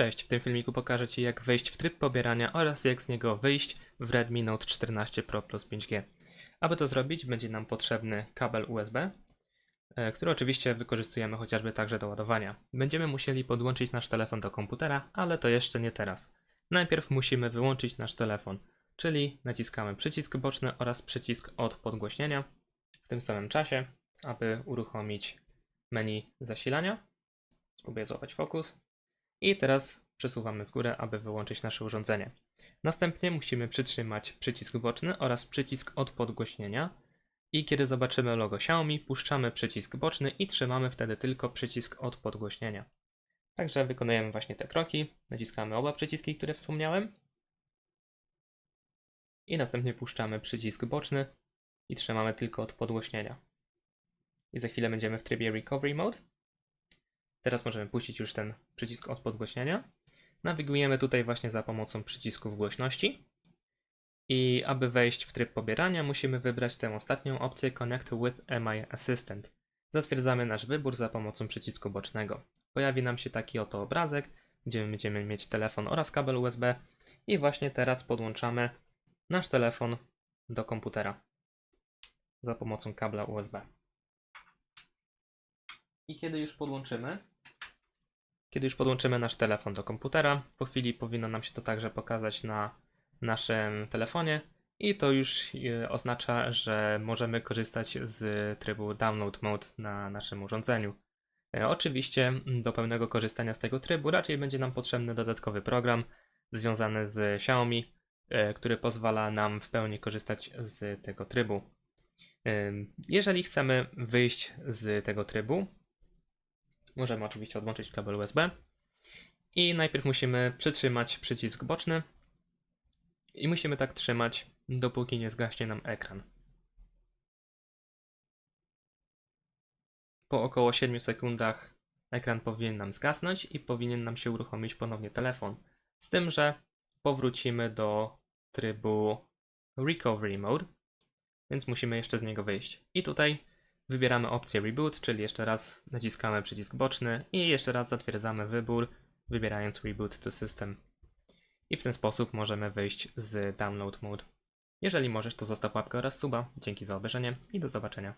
Cześć, w tym filmiku pokażę Ci jak wejść w tryb pobierania oraz jak z niego wyjść w Redmi Note 14 Pro Plus 5G. Aby to zrobić będzie nam potrzebny kabel USB, e, który oczywiście wykorzystujemy chociażby także do ładowania. Będziemy musieli podłączyć nasz telefon do komputera, ale to jeszcze nie teraz. Najpierw musimy wyłączyć nasz telefon, czyli naciskamy przycisk boczny oraz przycisk od podgłośnienia w tym samym czasie, aby uruchomić menu zasilania. Spróbuję złapać fokus. I teraz przesuwamy w górę, aby wyłączyć nasze urządzenie. Następnie musimy przytrzymać przycisk boczny oraz przycisk od podgłośnienia. I kiedy zobaczymy logo Xiaomi, puszczamy przycisk boczny i trzymamy wtedy tylko przycisk od podgłośnienia. Także wykonujemy właśnie te kroki. Naciskamy oba przyciski, które wspomniałem. I następnie puszczamy przycisk boczny i trzymamy tylko od podgłośnienia. I za chwilę będziemy w trybie Recovery Mode. Teraz możemy puścić już ten przycisk od podgłośnienia. Nawigujemy tutaj właśnie za pomocą przycisków głośności. I aby wejść w tryb pobierania, musimy wybrać tę ostatnią opcję Connect with MI Assistant. Zatwierdzamy nasz wybór za pomocą przycisku bocznego. Pojawi nam się taki oto obrazek, gdzie będziemy mieć telefon oraz kabel USB. I właśnie teraz podłączamy nasz telefon do komputera za pomocą kabla USB. I kiedy już podłączymy, kiedy już podłączymy nasz telefon do komputera, po chwili powinno nam się to także pokazać na naszym telefonie i to już e, oznacza, że możemy korzystać z trybu Download Mode na naszym urządzeniu. E, Oczywiście do pełnego korzystania z tego trybu raczej będzie nam potrzebny dodatkowy program związany z Xiaomi, e, który pozwala nam w pełni korzystać z tego trybu. Jeżeli chcemy wyjść z tego trybu, Możemy oczywiście odłączyć kabel USB. I najpierw musimy przytrzymać przycisk boczny. I musimy tak trzymać, dopóki nie zgaśnie nam ekran. Po około 7 sekundach ekran powinien nam zgasnąć i powinien nam się uruchomić ponownie telefon. Z tym, że powrócimy do trybu Recovery Mode, więc musimy jeszcze z niego wyjść. I tutaj Wybieramy opcję Reboot, czyli jeszcze raz naciskamy przycisk boczny i jeszcze raz zatwierdzamy wybór, wybierając Reboot to System. I w ten sposób możemy wyjść z Download Mode. Jeżeli możesz, to zostaw łapkę oraz suba. Dzięki za obejrzenie i do zobaczenia.